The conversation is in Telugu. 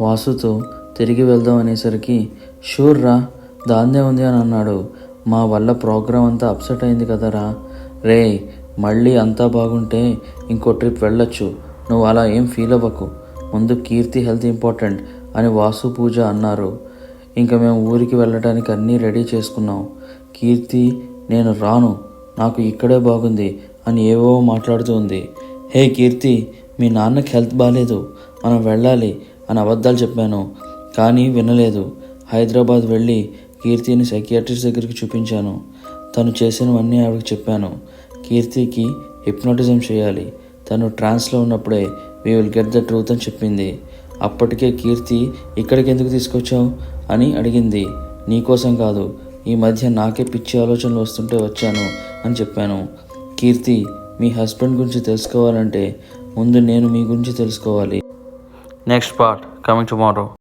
వాసుతో తిరిగి వెళ్దాం అనేసరికి షూర్ రా దాన్నే ఉంది అని అన్నాడు. మా వల్ల ప్రోగ్రాం అంతా అప్సెట్ అయింది కదరా. రే మళ్ళీ అంతా బాగుంటే ఇంకో ట్రిప్ వెళ్ళొచ్చు. నువ్వు అలా ఏం ఫీల్ అవ్వకు. ముందు కీర్తి హెల్త్ ఇంపార్టెంట్ అని వాసు పూజ అన్నారు. ఇంకా మేము ఊరికి వెళ్ళడానికి అన్నీ రెడీ చేసుకున్నాం. కీర్తి నేను రాను. నాకు ఇక్కడే బాగుంది అని ఏవో మాట్లాడుతూ ఉంది. హే కీర్తి మీ నాన్నకి హెల్త్ బాగాలేదు మనం వెళ్ళాలి. అని అబద్ధాలు చెప్పాను కానీ వినలేదు. హైదరాబాద్ వెళ్ళి కీర్తిని సైకియాట్రిస్ట్ దగ్గరికి చూపించాను. తను చేసినవన్నీ ఆవిడకి చెప్పాను. కీర్తికి హిప్నోటిజం చేయాలి. తను ట్రాన్స్లో ఉన్నప్పుడే we will get the truth అని చెప్పింది. అప్పటికే కీర్తి ఇక్కడికి ఎందుకు తీసుకొచ్చావు? అని అడిగింది. నీకోసం కాదు ఈ మధ్య నాకే పిచ్చి ఆలోచనలు వస్తుంటే వచ్చాను అని చెప్పాను. కీర్తి మీ హస్బెండ్ గురించి తెలుసుకోవాలంటే ముందు నేను మీ గురించి తెలుసుకోవాలి. Next part coming tomorrow.